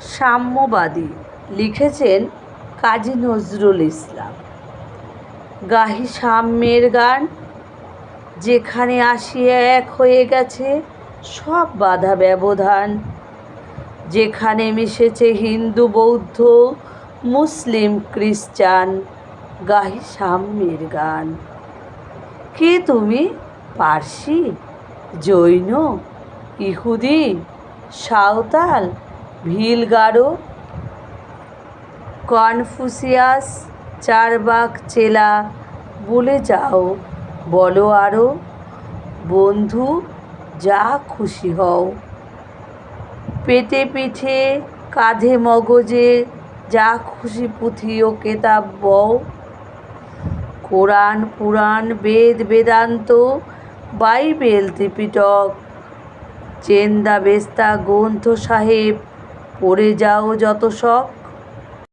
সাম্যবাদী লিখেছেন কাজী নজরুল ইসলাম। গাহি সাম্যের গান, যেখানে আসিয়া এক হয়ে গেছে সব বাধা ব্যবধান। যেখানে মিশেছে হিন্দু, বৌদ্ধ, মুসলিম, খ্রিস্টান, গাহি সাম্যের গান। কে তুমি? পার্সি, জৈন, ইহুদি, সাঁওতাল ভিলগারো, কনফুসিয়াস, চারবাক চেলা, বলে যাও, বলো আরও বন্ধু, যা খুশি হও। পেটে পিঠে, কাঁধে মগজে, যা খুশি পুঁথি ও কেতাব বও। কোরআন, পুরাণ, বেদ, বেদান্ত, বাইবেল ত্রিপিটক, চেন্দা, বেস্তা, গ্রন্থ সাহেব পড়ে যাও যত শখ